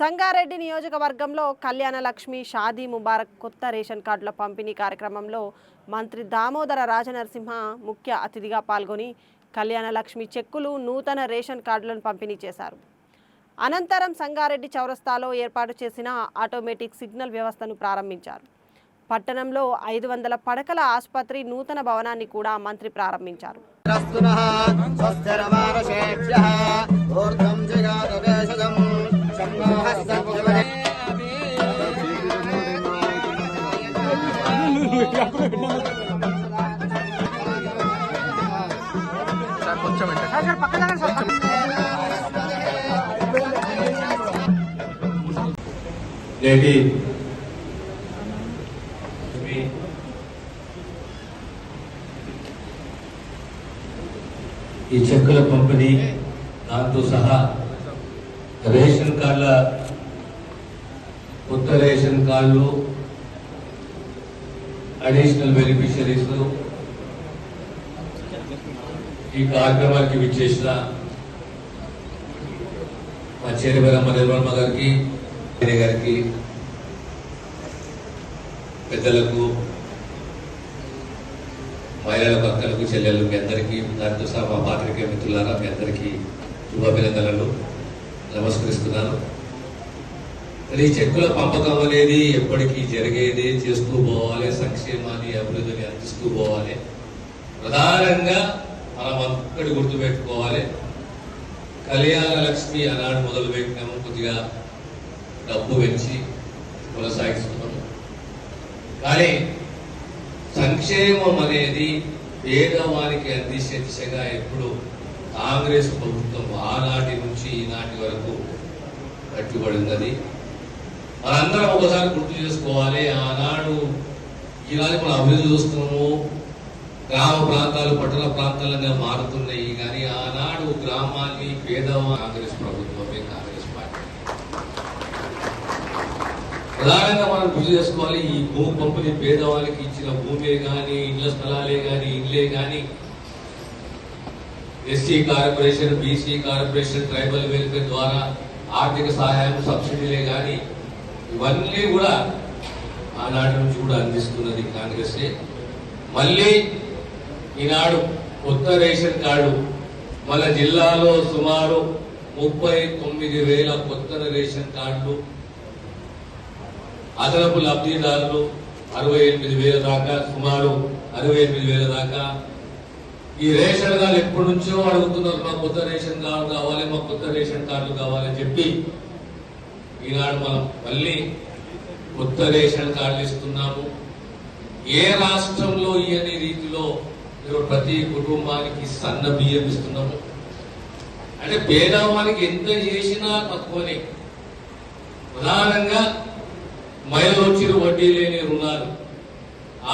సంగారెడ్డి నియోజకవర్గంలో కళ్యాణ లక్ష్మి షాదీ ముబారక్ కొత్త రేషన్ కార్డుల పంపిణీ కార్యక్రమంలో మంత్రి దామోదర రాజనరసింహ ముఖ్య అతిథిగా పాల్గొని కళ్యాణ లక్ష్మి చెక్కులు నూతన రేషన్ కార్డులను పంపిణీ చేశారు. అనంతరం సంగారెడ్డి చౌరస్తాలో ఏర్పాటు చేసిన ఆటోమేటిక్ సిగ్నల్ వ్యవస్థను ప్రారంభించారు. పట్టణంలో ఐదు వందల పడకల ఆసుపత్రి నూతన భవనాన్ని కూడా మంత్రి ప్రారంభించారు. రస్తునః స్వస్తిరమానశేభ్యः ఊర్ధ్వం జగాదవేశజం శంభోహస్తముఖవనే నేటి ఈ చెక్కుల పంపిణీ దాంతో సహా రేషన్ కొత్త రేషన్ కార్డులు అడిషనల్ బెనిఫిషరీస్ ఈ కార్యక్రమానికి విచ్చేసిన మా చేరిబరమ్మ నిర్మల్మ గారికి గారికి పెద్దలకు మహిళలకు అక్కలకు చెల్లెలు మీ అందరికీ దాంతో సహా మా పాత్రికేయ మిత్రులారా మీ అందరికీ శుభాభినందనలు. నమస్కరిస్తున్నాను. ఈ చెక్కుల పంపకం అనేది ఎప్పటికీ జరిగేది చేస్తూ పోవాలి సంక్షేమాన్ని అభివృద్ధిని అందిస్తూ పోవాలి. ప్రధానంగా మనం ఒక్కటి గుర్తుపెట్టుకోవాలి. కళ్యాణ లక్ష్మి ఆనాడు మొదలు పెట్టినాము కొద్దిగా డబ్బు పెంచి కొనసాగిస్తున్నాము. కానీ సంక్షేమం అనేది పేదవానికి అందించే దిశగా ఎప్పుడు కాంగ్రెస్ ప్రభుత్వం ఆనాటి నుంచి ఈనాటి వరకు కట్టుబడి ఉన్నది మనందరం ఒకసారి గుర్తు చేసుకోవాలి ఆనాడు ఈనాడు మనం అభివృద్ధి చూస్తున్నాము. గ్రామ ప్రాంతాలు పట్టణ ప్రాంతాలుగా మారుతున్నాయి కానీ ఆనాడు గ్రామాన్ని పేదవా కాంగ్రెస్ ప్రభుత్వమే కాంగ్రెస్ పార్టీ. ప్రధానంగా మనం గుర్తు చేసుకోవాలి ఈ భూమి పంపిణీ పేదవాళ్ళకి ఇచ్చిన భూమే కానీ ఇండ్ల స్థలాలే కానీ ఇండ్లే కానీ SC corporation BC corporation tribal welfare ద్వారా ఆర్థిక సహాయం సబ్సిడీలే కానీ ఇవన్నీ కూడా ఆనాటి నుంచి కూడా అందిస్తున్నది కాంగ్రెస్. మళ్ళీ ఈనాడు కొత్త రేషన్ కార్డు మన జిల్లాలో సుమారు ముప్పై తొమ్మిది వేల కొత్త రేషన్ కార్డులు అదనపు లబ్ధిదారులు అరవై ఎనిమిది వేల దాకా సుమారు అరవై ఎనిమిది వేల దాకా ఈ రేషన్ కార్డు ఎప్పటి నుంచో అడుగుతున్నారు మా కొత్త రేషన్ కార్డు కావాలి మా కొత్త రేషన్ కార్డు కావాలని చెప్పి ఈనాడు మనం మళ్ళీ కొత్త రేషన్ కార్డులు ఇస్తున్నాము. ఏ రాష్ట్రంలో ఇయని రీతిలో మీరు ప్రతి కుటుంబానికి సన్న బియ్యం ఇస్తున్నాము. అంటే పేదవానికి ఎంత చేసినా తక్కువనే. ప్రధానంగా మహిళలు వచ్చిన వడ్డీ లేని రుణాలు.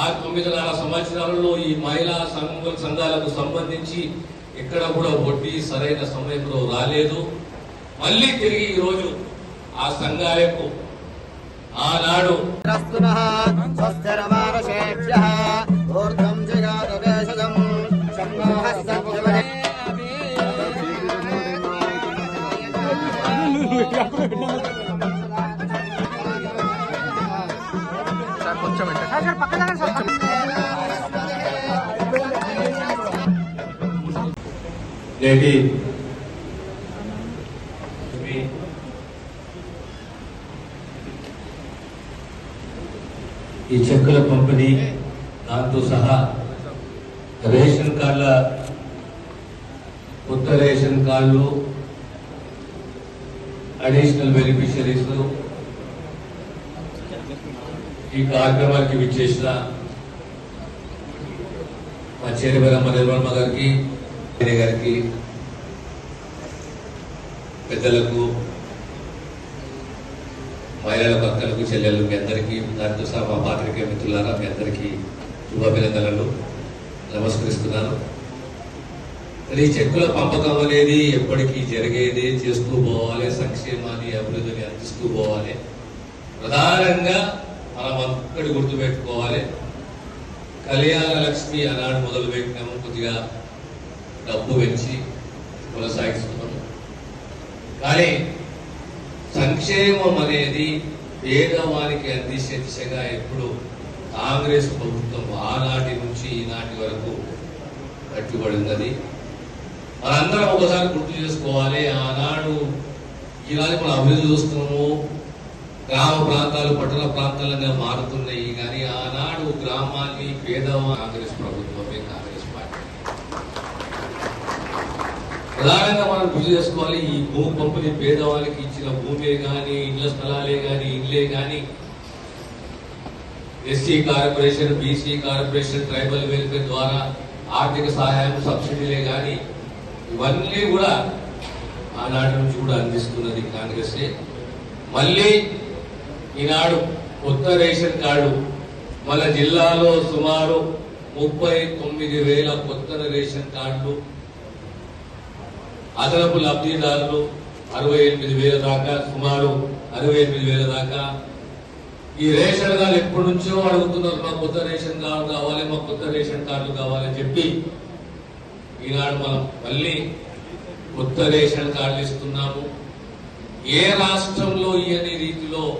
ఆ తొమ్మిదిన్నర సంవత్సరాలలో ఈ మహిళా సంఘ సంఘాలకు సంబంధించి ఎక్కడ కూడా వడ్డీ సరైన సమయంలో రాలేదు. మళ్ళీ తిరిగి ఈరోజు ఆ సంఘాలకు ఆనాడు నేటి ఈ చెక్కుల పంపిణీ దాంతో సహా రేషన్ కార్డుల కొత్త రేషన్ కార్డులు అడిషనల్ బెనిఫిషరీస్ ఈ కార్యక్రమానికి విచ్చేసిన మా చేరిబరమ్మ నిర్మల్మ గారికి గారికి పెద్దలకు మహిళల భక్తులకు చెల్లెలు మీ అందరికీ దానితో సహా మా పాత్రికేయ మిత్రులారా మీ అందరికీ శుభాభినందనలు. నమస్కరిస్తున్నాను. ఈ చెక్కుల పంపకం అనేది ఎప్పటికీ జరిగేది చేస్తూ పోవాలి సంక్షేమాన్ని అభివృద్ధిని అందిస్తూ పోవాలి. ప్రధానంగా మనం ఒక్కటి గుర్తుపెట్టుకోవాలి. కళ్యాణ లక్ష్మి అలాంటి మొదలు పెట్టినాము కొద్దిగా డబ్బు పెంచి కొనసాగిస్తున్నాము కానీ సంక్షేమం అనేది పేదవానికి అందించే దిశగా ఎప్పుడు కాంగ్రెస్ ప్రభుత్వం ఆనాటి నుంచి ఈనాటి వరకు కట్టుబడి ఉన్నది మనందరం ఒకసారి గుర్తు చేసుకోవాలి ఆనాడు ఈనాడు మనం అభివృద్ధి చూస్తున్నాము. గ్రామ ప్రాంతాలు పట్టణ ప్రాంతాలుగా మారుతున్నాయి. కానీ ఆనాడు గ్రామాన్ని పేదవా కాంగ్రెస్ ప్రభుత్వం కాంగ్రెస్ పార్టీ ప్రధానంగా మనం గుర్తు చేసుకోవాలి ఈ భూ పంపిణీ పేదవాళ్ళకి ఇచ్చిన భూమే కానీ ఇళ్ళ స్థలాలే కానీ ఇల్లే కానీ SC corporation BC corporation tribal welfare ద్వారా ఆర్థిక సహాయం సబ్సిడీలే కానీ ఇవన్నీ కూడా ఆనాటి నుంచి కూడా అందిస్తున్నది కాంగ్రెస్. మళ్ళీ ఈనాడు కొత్త రేషన్ కార్డు మన జిల్లాలో సుమారు ముప్పై తొమ్మిది వేల కొత్త రేషన్ కార్డులు అదనపు లబ్ధిదారులు అరవై ఎనిమిది వేల దాకా సుమారు అరవై ఎనిమిది వేల దాకా. ఈ రేషన్ కార్డు ఎప్పటి నుంచో అడుగుతున్నారు మా కొత్త రేషన్ కార్డు కావాలి మా కొత్త రేషన్ కార్డు కావాలని చెప్పి. ఈనాడు మనం మళ్ళీ కొత్త రేషన్ కార్డులు ఇస్తున్నాము. ఏ రాష్ట్రంలో ఇయని రీతిలో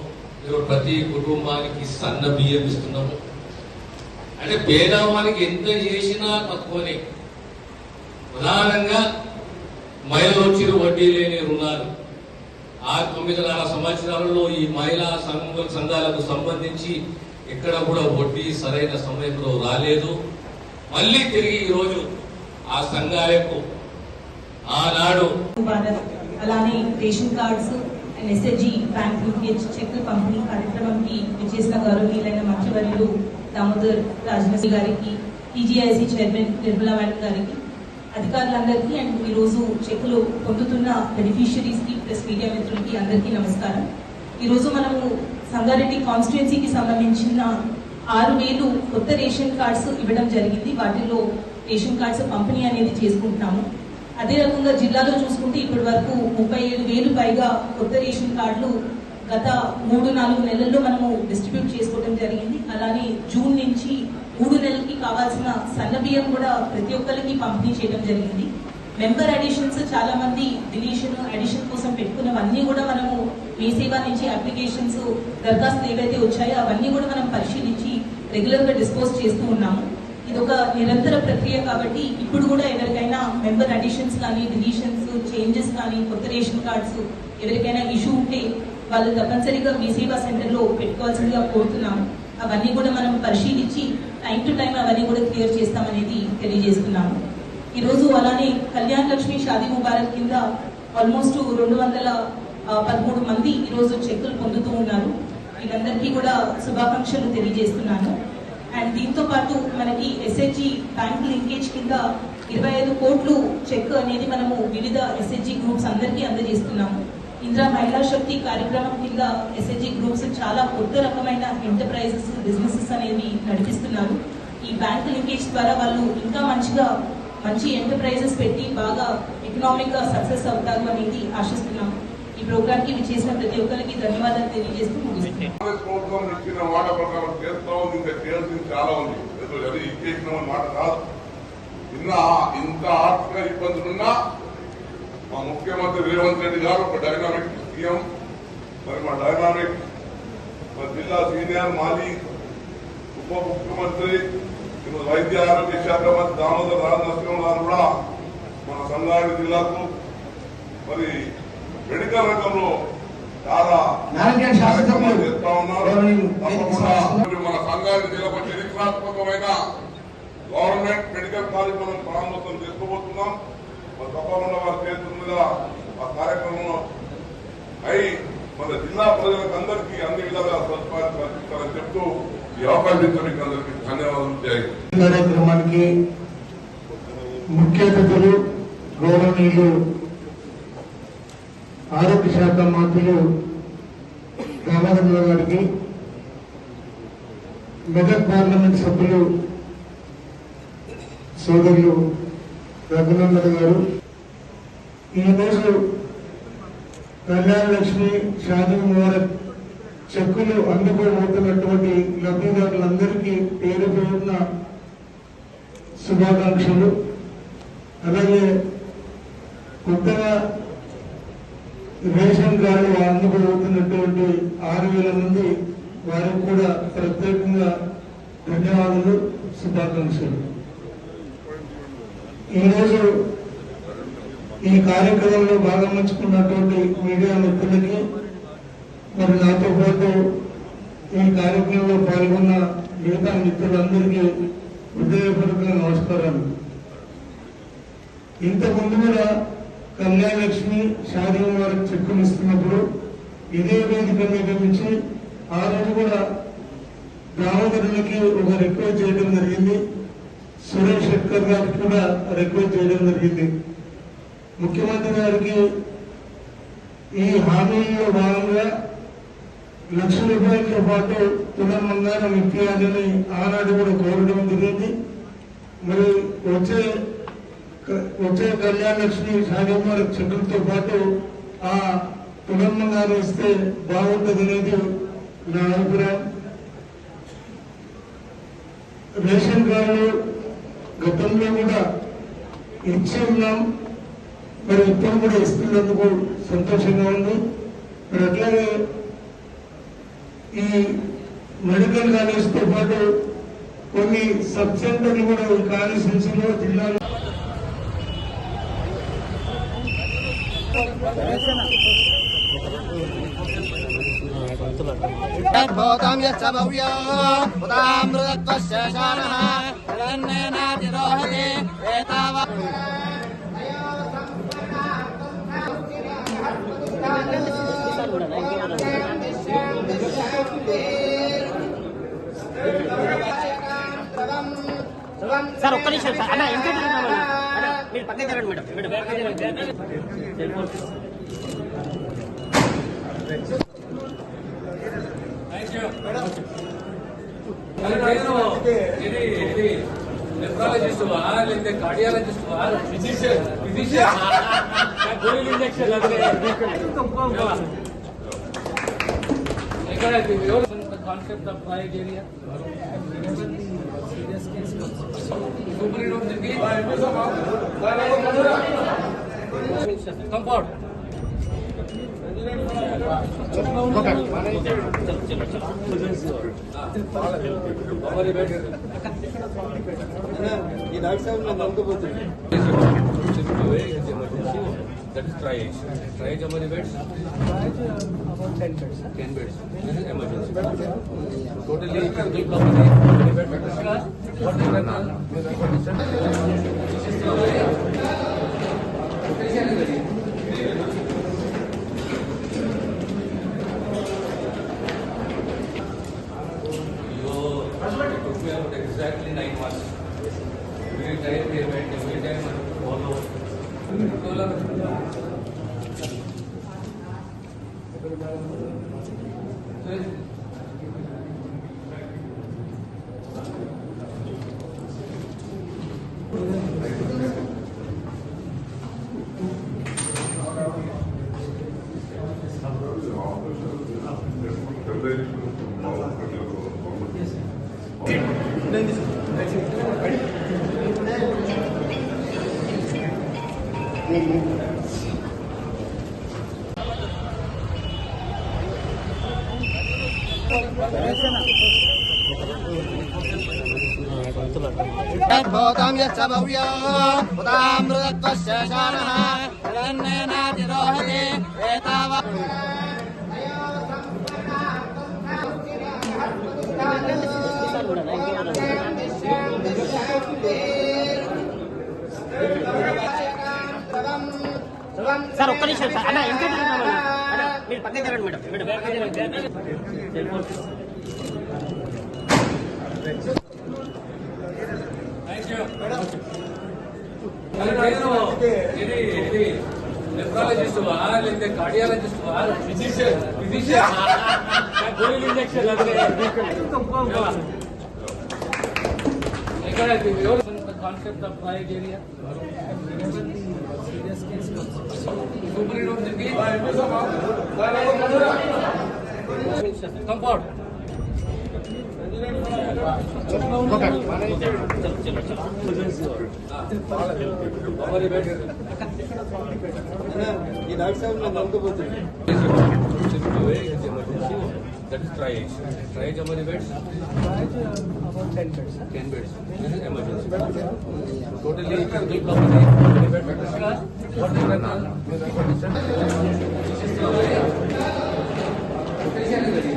ప్రతి కుటుంబానికి సన్న బియ్యం ఇస్తున్నాము. అంటే పేదవానికి ఎంత చేసినా తక్కువనే. ప్రధానంగా మహిళలు వచ్చిన వడ్డీ లేని రుణాలు. ఆ తొమ్మిదిన్నర సంవత్సరాలలో ఈ మహిళా సంఘ సంఘాలకు సంబంధించి ఎక్కడ కూడా వడ్డీ సరైన సమయంలో రాలేదు. మళ్ళీ తిరిగి ఈరోజు ఆ సంఘాలకు ఆనాడు అలానే ration cards and SSG bank linkage cheque పంపిణీ కార్యక్రమంకి విచ్చేసిన గౌరవనీయులైన మంత్రివర్యులు దామోదర్ రాజనసి గారికి టీజీఐసి చైర్మన్ నిర్మలా మేడం గారికి అధికారులందరికీ అండ్ ఈరోజు చెక్కులు పొందుతున్న బెనిఫిషరీస్కి ప్లస్ మీడియా మిత్రులకి అందరికీ నమస్కారం. ఈరోజు మనము సంగారెడ్డి కాన్స్టిట్యున్సీకి సంబంధించిన ఆరు వేలు కొత్త రేషన్ కార్డ్స్ ఇవ్వడం జరిగింది. వాటిల్లో రేషన్ కార్డ్స్ పంపిణీ అనేది చేసుకుంటున్నాము. అదే రకంగా జిల్లాలో చూసుకుంటే ఇప్పటి వరకు ముప్పై ఏడు వేలు పైగా కొత్త రేషన్ కార్డులు గత మూడు నాలుగు నెలల్లో మనము డిస్ట్రిబ్యూట్ చేసుకోవడం జరిగింది. అలానే జూన్ నుంచి మూడు నెలలకి కావాల్సిన సన్న బియ్యం కూడా ప్రతి ఒక్కరికి పంపిణీ చేయడం జరిగింది. మెంబర్ అడిషన్స్ చాలా మంది డిలీషన్ అడిషన్ కోసం పెట్టుకున్నవన్నీ కూడా మనము మీ సేవ నుంచి అప్లికేషన్స్ దరఖాస్తులు ఏవైతే వచ్చాయో అవన్నీ కూడా మనం పరిశీలించి రెగ్యులర్గా డిస్పోజ్ చేస్తూ ఉన్నాము. ఇది ఒక నిరంతర ప్రక్రియ కాబట్టి ఇప్పుడు కూడా ఎవరికైనా మెంబర్ అడిషన్స్ కానీ డిలీషన్స్ చేంజెస్ కానీ కొత్త రేషన్ కార్డ్స్ ఎవరికైనా ఇష్యూ ఉంటే వాళ్ళు తప్పనిసరిగా మీ సేవా సెంటర్లో పెట్టుకోవాల్సిందిగా కోరుతున్నాము. అవన్నీ కూడా మనం పరిశీలించి టైం టు టైం అవన్నీ కూడా క్లియర్ చేస్తామనేది తెలియజేస్తున్నాము ఈరోజు అలానే కళ్యాణ్ లక్ష్మి షాదీ ముబారక్ కింద ఆల్మోస్ట్ రెండు వందల పదమూడు మంది ఈ రోజు చెక్కులు పొందుతూ ఉన్నారు. వీళ్ళందరికీ కూడా శుభాకాంక్షలు తెలియజేస్తున్నాను. అండ్ దీంతో పాటు మనకి ఎస్హెచ్జి బ్యాంక్ లింకేజ్ కింద ఇరవై ఐదు కోట్లు చెక్ అనేది మనము వివిధ ఎస్హెచ్జి గ్రూప్స్ అందరికీ అందజేస్తున్నాము. ఇందిరా మహిళా శక్తి కార్యక్రమం కింద ఎస్హెచ్జి గ్రూప్స్ చాలా కొత్త రకమైన ఎంటర్ప్రైజెస్ బిజినెసెస్ అనేవి నడిపిస్తున్నారు. ఈ బ్యాంక్ లింకేజ్ ద్వారా వాళ్ళు ఇంకా మంచిగా మంచి ఎంటర్ప్రైజెస్ పెట్టి బాగా ఎకనామిక్ సక్సెస్ అవుతారు అనేది ఆశిస్తున్నాము ఈ ప్రోగ్రామ్కి చేసిన ప్రతి ఒక్కరికి ధన్యవాదాలు తెలియజేస్తూ ముగిస్తున్నాం. ఇంత ఆర్థిక ఇబ్బందులున్నా మా ముఖ్యమంత్రి రేవంత్ రెడ్డి గారు ఒక డైనామిక్ సీఎం మరి మా డైనామిక్ మా జిల్లా సీనియర్ మాజీ ఉప ముఖ్యమంత్రి ఇప్పుడు వైద్య ఆరోగ్య శాఖ మంత్రి దామోదర్ రాజనరసింహ గారు కూడా మన సంగారెడ్డి జిల్లాకు మరి మెడికల్ రంగంలో చాలా చేస్తా ఉన్నారు. తప్పకుండా మన సంఘానికి జిల్లాకు చరిత్రాత్మకమైన గవర్నమెంట్ మెడికల్ కాలేజ్ మనం ప్రారంభోత్సవం చేసుకోబోతున్నాం. మన తప్పకుండా వారి చేతుల మీద ఆ కార్యక్రమం అయి మన జిల్లా ప్రజలకు అందరికీ అన్ని విధాలుగా సదుపాయాలు కల్పిస్తారని చెప్తూ ఈ అవకాశం అందరికీ ధన్యవాదాలు కార్యక్రమానికి ముఖ్య అతిథులు గౌరవనీయులు ఆరోగ్య శాఖ మంత్రులు రామచంద్ర గారికి మెదక్ పార్లమెంట్ సభ్యులు సోదరులు రఘునందన్ గారు. ఈరోజు కళ్యాణ లక్ష్మి షాదీ ముబారక్ చెక్కులు అందుకోబోతున్నటువంటి లబ్ధిదారులందరికీ పేరు పేరున శుభాకాంక్షలు. అలాగే కొత్తగా రేషన్ కార్డు అందుకోబోతున్నటువంటి ఆరు వేల మంది వారికి కూడా ప్రత్యేకంగా ధన్యవాదాలు శుభాకాంక్షలు. ఈరోజు ఈ కార్యక్రమంలో భాగం పంచుకున్నటువంటి మీడియా మిత్రులకి మరి నాతో పాటు ఈ కార్యక్రమంలో పాల్గొన్న మిగతా మిత్రులందరికీ హృదయపూర్వక నమస్కారాలు. ఇంతకుముందు కూడా కళ్యాణలక్ష్మి షాదీ వారికి చెక్కులు ఇస్తున్నప్పుడు ఇదే వేదిక మీద నుంచి ఆ రోజు కూడా దామోదరులకి ఒక రిక్వెస్ట్ చేయడం జరిగింది. సురేష్ శంకర్ గారికి కూడా రిక్వెస్ట్ చేయడం జరిగింది. ముఖ్యమంత్రి గారికి ఈ హామీలో భాగంగా లక్ష రూపాయలతో పాటు పునర్మంగారం ఇప్పించాలని ఆనాడు కూడా కోరడం జరిగింది. మరి వచ్చే వచ్చే కళ్యాణ లక్ష్మి సాగమ్మారి పాటు ఆ పునర్మంగారం ఇస్తే బాగుంటుంది అనేది నా అభిప్రాయం. రేషన్ కార్డు గతంలో కూడా ఇచ్చి ఉన్నాం మరి ఇప్పుడు కూడా ఇస్తున్నందుకు సంతోషంగా ఉంది మరి అట్లాగే ఈ మెడికల్ కాలేజ్తో పాటు కొన్ని సబ్ సెంటర్లు కూడా ఈ కాన్స్టిట్యూన్సీలో జిల్లాలో భూతం యచ్చ భవ్యో ఉదామృతత్వశేషానః ప్రదన్నేనాతి రోహతే ఏతావ సార్ ఒక్క నిమిషం సార్. అన్న ఎంత మీరు పక్కన జరగండి మేడం. మేడం ఇది ఇది నెఫ్రాలజిస్టువా లేకపోతే కార్డియాలజిస్టువా ఫిజిషియన్ ఫిజిషియన్ గోళీలు ఇంజక్షన్ ఎక్కడ concept of tried area super compound ఈ డాక్టర్ సాహెబ్ నేను నమ్ముకోపోతున్నాను that is triage. Triage how many beds? Triage about 10 beds. 10 beds. This is emergency. Totally critical company. What is the Evet. भवतां यच्च भव्यो उदामृतत्वस्य शानः तदन्नेनातिरोहति एतावत् sir ఒక్క నిమిషం సార్ అన్న ఇంకా జరగండి అన్న మీరు పక్కన జరగండి మేడం మేడం ఇది ఇది నెఫ్రాలజిస్ట్ వా లేకపోతే కార్డియాలజిస్ట్ వా ఫిజిషియన్ ఫిజిషియన్ గోళీలు ఇంజక్షన్ ఇక్కడ concept of trial area superintendent compound ఈ డాక్టర్ సాహెబ్ నన్ను నమ్మకపోతుంది That is triage. Triage how many beds? Ten beds. Ten beds. This is emergency. Totally critical company How many beds? What is that?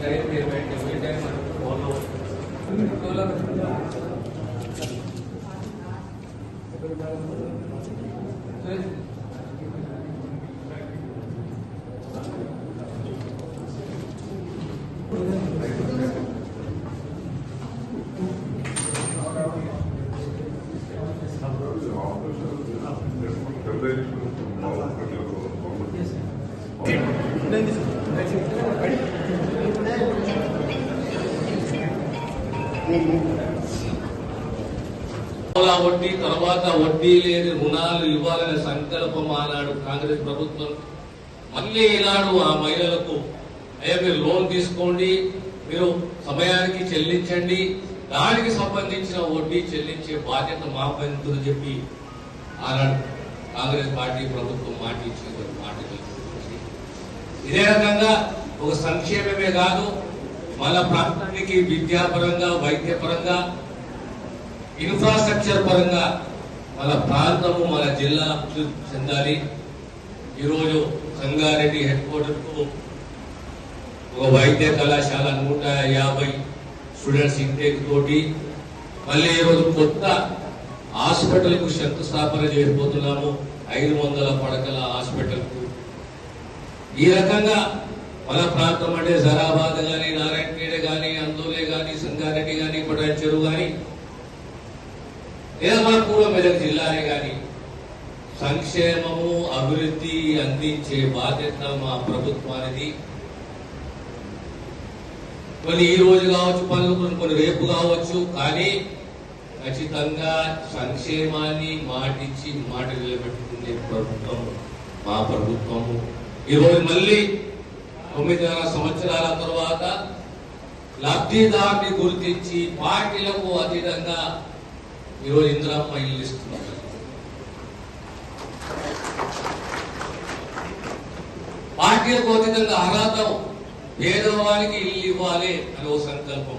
guys, they went every time all over. వడ్డీ తర్వాత వడ్డీ లేని రుణాలు ఇవ్వాలనే సంకల్పం ఆనాడు కాంగ్రెస్ ప్రభుత్వం. మళ్ళీ ఈనాడు ఆ మహిళలకు అయ్యా మీరు లోన్ తీసుకోండి మీరు సమయానికి చెల్లించండి దానికి సంబంధించిన వడ్డీ చెల్లించే బాధ్యత మా పైన చెప్పి ఆనాడు కాంగ్రెస్ పార్టీ ప్రభుత్వం మాట ఇచ్చింది మాట ఇదే రకంగా ఒక సంక్షేమమే కాదు మన ప్రాంతానికి విద్యాపరంగా వైద్యపరంగా ఇన్ఫ్రాస్ట్రక్చర్ పరంగా మన ప్రాంతము మన జిల్లా అభివృద్ధి చెందాలి. ఈరోజు సంగారెడ్డి హెడ్ క్వార్టర్కు ఒక వైద్య కళాశాల నూట యాభై స్టూడెంట్స్ ఇంటేక్ తోటి మళ్ళీ ఈరోజు కొత్త హాస్పిటల్కు శంకుస్థాపన చేయబోతున్నాము. ఐదు వందల పడకల హాస్పిటల్కు. ఈ రకంగా మన ప్రాంతం అంటే జరాబాద్ కానీ లేదా మన పూర్వ మెదక్ జిల్లానే కానీ సంక్షేమము అభివృద్ధి అందించే బాధ్యత మా ప్రభుత్వానికి కొన్ని ఈ రోజు కావచ్చు పనులు కొన్ని కొన్ని రేపు కావచ్చు కానీ ఖచ్చితంగా సంక్షేమాన్ని మాటిచ్చి మాట నిలబెట్టుకునే ప్రభుత్వం మా ప్రభుత్వము. ఈరోజు మళ్ళీ తొమ్మిదిన్నర సంవత్సరాల తర్వాత లబ్ధిదారుని గుర్తించి పార్టీలకు అతీతంగా ఈరోజు ఇందిరామ్మ ఇల్లు ఇస్తున్నారు పార్టీలకు అతీతంగా అర్హత పేదవానికి ఇల్లు ఇవ్వాలి అని ఓ సంకల్పం.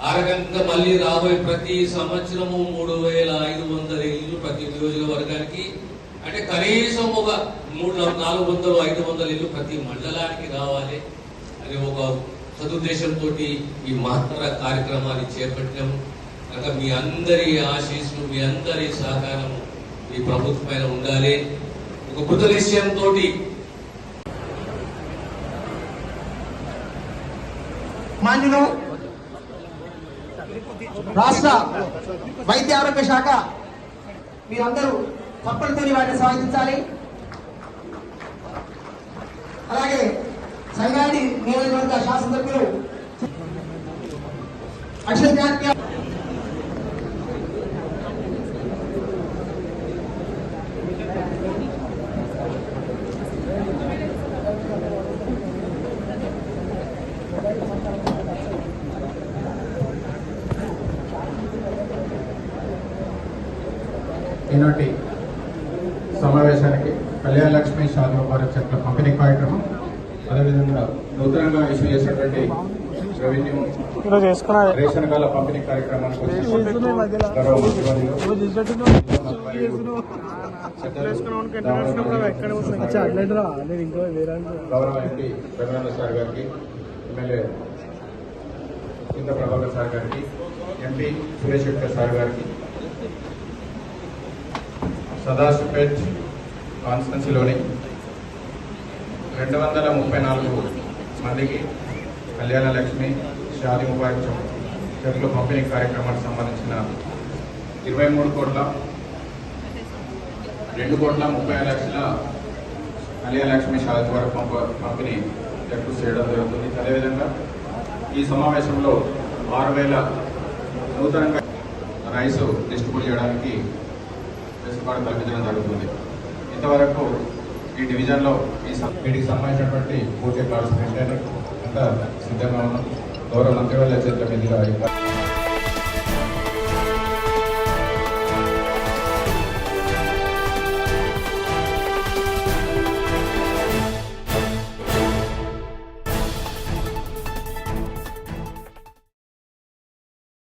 ఆ రకంగా మళ్ళీ రాబోయే ప్రతి సంవత్సరము మూడు వేల ఐదు వందల ఇల్లు ప్రతి నియోజకవర్గానికి అంటే కనీసం ఒక మూడు నాలుగు వందలు ఐదు వందల ఇల్లు ప్రతి మండలానికి రావాలి అని ఒక సదుద్దేశంతో ఈ మహత్తర కార్యక్రమాన్ని చేపట్టాము కనుక మీ అందరి ఆశీస్సులు మీ అందరి సహకారం ఈ ప్రభుత్వం పైన ఉండాలి. ఒక కృత నిశ్చయంతో మాన్యులు రాష్ట్ర వైద్య ఆరోగ్య శాఖ మీరందరూ తప్పనిసరి వాటిని సాధించాలి అలాగే సంగారెడ్డి నియోజకవర్గ శాసనసభ్యులు అక్షయ్ జాతీయ ఈనాటి సమావేశానికి కళ్యాణ లక్ష్మి షాదీ ముబారక్ చెట్ల పంపిణీ కార్యక్రమం అదేవిధంగా నూతనంగా ఇష్యూ చేసినటువంటి రెవెన్యూ రేషన్ కార్ల పంపిణీ కార్యక్రమానికి వచ్చిన గౌరవ మంత్రివర్యులు, గౌరవ ఎంపీ రఘునంద సార్ గారికి ఎమ్మెల్యే కింద ప్రభాకర్ సార్ గారికి ఎంపీ సురేష్ శెట్టర్ సార్ గారికి సదాశివపేట్ కాన్స్టెన్సీలోని రెండు వందల ముప్పై నాలుగు మందికి కళ్యాణ లక్ష్మి షాది ముబారక్ చౌక్ చెట్లు పంపిణీ కార్యక్రమానికి సంబంధించిన ఇరవై మూడు కోట్ల రెండు కోట్ల ముప్పై లక్షల కళ్యాణలక్ష్మి లక్ష్మి ద్వారా పంప పంపిణీ చెట్లు చేయడం జరుగుతుంది. అదేవిధంగా ఈ సమావేశంలో ఆరు వేల నూతనంగా రైస్ డిస్ట్రిబ్యూట్ చేయడానికి వెసులుబాటు కల్పించడం జరుగుతుంది. ఇంతవరకు ఈ డివిజన్లో ఈ సం- వీటికి సంబంధించినటువంటి పూర్తి కార్డ్స్ ప్రింట్ అంతా సిద్ధంగా ఉన్నాం. Ahora mantengan la excepción.